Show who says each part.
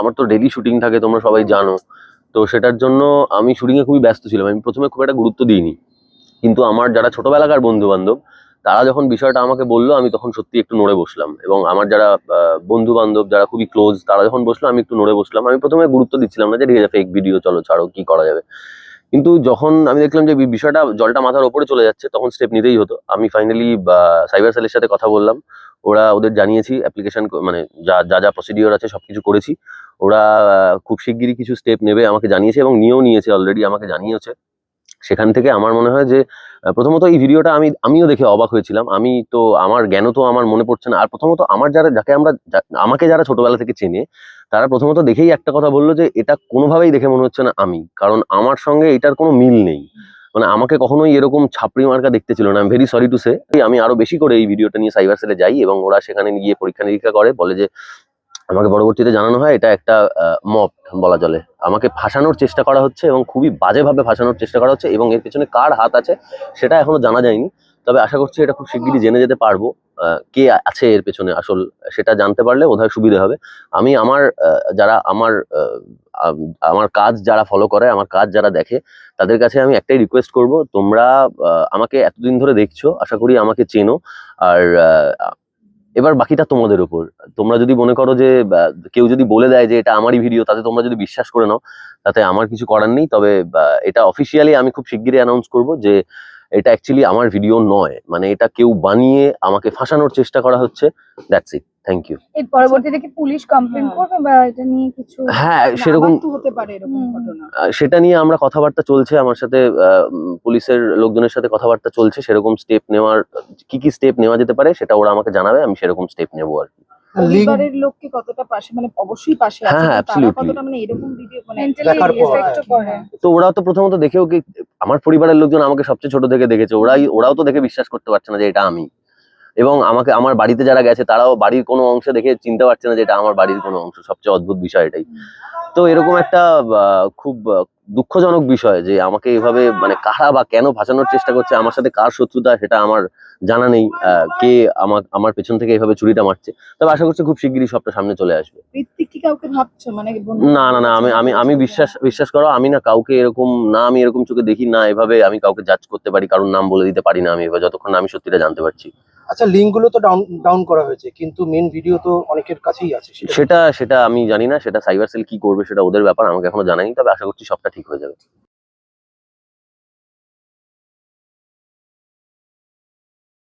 Speaker 1: আমার তো daily shooting থাকে, তোমরা সবাই জানো। তো সেটার জন্য আমি শুটিংয়ে খুবই ব্যস্ত ছিলাম। আমি প্রথমে খুব একটা গুরুত্ব দিইনি। কিন্তু আমার যারা ছোটবেলাকার বন্ধু বান্ধব তারা যখন বিষয়টা আমাকে বলল, আমি তখন সত্যি একটু নড়ে বসলাম। এবং আমার যারা বন্ধু বান্ধব যারা খুবই ক্লোজ তারা যখন বসল, আমি একটু নড়ে বসলাম। আমি প্রথমে গুরুত্ব দিচ্ছিলাম না যে, ঠিক আছে ফেক ভিডিও চলো, ছাড়ো, কি করা যাবে? কিন্তু যখন আমি দেখলাম যে বিষয়টা জলটা মাথার ওপরে চলে যাচ্ছে, তখন স্টেপ নিতেই হতো। আমি ফাইনালি সাইবার সেলের সাথে কথা বললাম। ওরা ওদের জানিয়েছি অ্যাপ্লিকেশন মানে যা যা যা প্রসিডিওর আছে সব কিছু করেছি। ওরা খুব শিগগিরই কিছু স্টেপ নেবে আমাকে জানিয়েছে এবং নিয়েও নিয়েছে অলরেডি আমাকে জানিয়েছে সেখান থেকে আমার মনে হয় যে প্রথমত এই ভিডিওটা আমি, আমিও দেখে অবাক হয়েছিলাম। আমি তো, আমার জ্ঞানও তো আমার মনে পড়ছে না। আর প্রথমত আমার যারা, যাকে আমরা আমাকে যারা ছোটবেলা থেকে চেনে, তারা প্রথমত দেখেই একটা কথা বলল যে, এটা কোনোভাবেই দেখে মনে হচ্ছে না আমি। কারণ আমার সঙ্গে এটার কোনো মিল নেই। মানে আমাকে কখনোই এরকম ছাপড়ি মার্কা দেখতে ছিল না। ভেরি সরি টু সে আমি আরও বেশি করে এই ভিডিওটা নিয়ে সাইবার সেলে যাই এবং ওরা সেখানে গিয়ে পরীক্ষা নিরীক্ষা করে, বলে যে আমাকে পরবর্তীতে জানানো হয়, এটা একটা মপ বলা চলে। আমাকে ফাঁসানোর চেষ্টা করা হচ্ছে এবং খুবই বাজেভাবে ফাঁসানোর চেষ্টা করা হচ্ছে এবং এর পেছনে কার হাত আছে সেটা এখনও জানা যায়নি। তবে আশা করছি এটা খুব শিগগিরই জেনে যেতে পারব কে আছে এর পেছনে আসল, সেটা জানতে পারলে বোধহয় সুবিধা হবে। আমি আমার যারা আমার আমার কাজ যারা ফলো করে, আমার কাজ যারা দেখে, তাদের কাছে আমি একটাই রিকোয়েস্ট করব, তোমরা আমাকে এতদিন ধরে দেখছ, আশা করি আমাকে চেনো। আর এবার বাকিটা তোমাদের উপর। তোমরা যদি মনে করো যে কেউ যদি বলে দেয় যে এটা আমারই ভিডিও তাতে তোমরা যদি বিশ্বাস করে নাও, তাতে আমার কিছু করার নেই। তবে এটা অফিসিয়ালি আমি খুব শিগগিরই অ্যানাউন্স করব যে, এটা অ্যাকচুয়ালি আমার ভিডিও নয়। মানে এটা কেউ বানিয়ে আমাকে ফাঁসানোর চেষ্টা করা হচ্ছে দ্যাটস ইট থ্যাংক ইউ
Speaker 2: এর পরবর্তীতে কি পুলিশ কমপ্লেন
Speaker 1: হ্যাঁ।
Speaker 2: করবে বা এটা নিয়ে কিছু
Speaker 1: হ্যাঁ সেরকম
Speaker 3: হতে পারে এরকম ঘটনা?
Speaker 1: সেটা নিয়ে আমরা কথাবার্তা চলছে আমার সাথে আহ, পুলিশের লোকজনের সাথে কথাবার্তা চলছে সেরকম স্টেপ নেওয়ার কি কি স্টেপ নেওয়া যেতে পারে সেটা ওরা আমাকে জানাবে আমি সেরকম স্টেপ নেব আর কি।
Speaker 3: পরিবারের লোককে কতটা পাশে মানে অবশ্যই পাশে আছে
Speaker 1: হ্যাঁ,
Speaker 3: তারা কতটা মানে এরকম ভিডিও মানে
Speaker 2: এফেক্ট করে।
Speaker 1: তো ওরাও তো প্রথমত দেখেও কি আমার পরিবারের লোকজন আমাকে সবচেয়ে ছোট থেকে দেখেছে ওরাই ওরাও তো দেখে বিশ্বাস করতে পারছে না যে এটা আমি। এবং আমাকে আমার বাড়িতে যারা গেছে তারাও বাড়ির কোনো অংশ দেখে চিনতে পারছে না যে এটা আমার বাড়ির কোনো অংশ। সবচেয়ে অদ্ভুত বিষয় এটাই। তো এরকম একটা খুব দুঃখজনক বিষয় যে আমাকে এভাবে মানে কারা বা কেন ভাসানোর চেষ্টা করছে আমার সাথে কার শত্রুতা সেটা আমার জানা নেই কে আমার আমার পেছন থেকে এভাবে ছুরিটা মারছে। তবে আশা করছি খুব শিগগিরই সবটা সামনে চলে আসবে।
Speaker 3: কাউকে ভাবছ? মানে
Speaker 1: না না না আমি আমি আমি বিশ্বাস বিশ্বাস করো আমি না কাউকে এরকম না আমি এরকম চোখে দেখি না এভাবে আমি কাউকে জাজ করতে পারি কারোর নাম বলে দিতে পারি না আমি এবার যতক্ষণ না আমি সত্যিটা জানতে পারছি।
Speaker 4: আচ্ছা লিঙ্কগুলো তো ডাউন ডাউন করা হয়েছে, কিন্তু মেন ভিডিও তো অনেকের কাছেই আছে, সেটা
Speaker 1: সেটা আমি জানি না, সেটা সাইবার সেল কি করবে সেটা ওদের ব্যাপার, আমাকে এখনও জানাইনি তবে আশা করছি সবটা ঠিক হয়ে যাবে।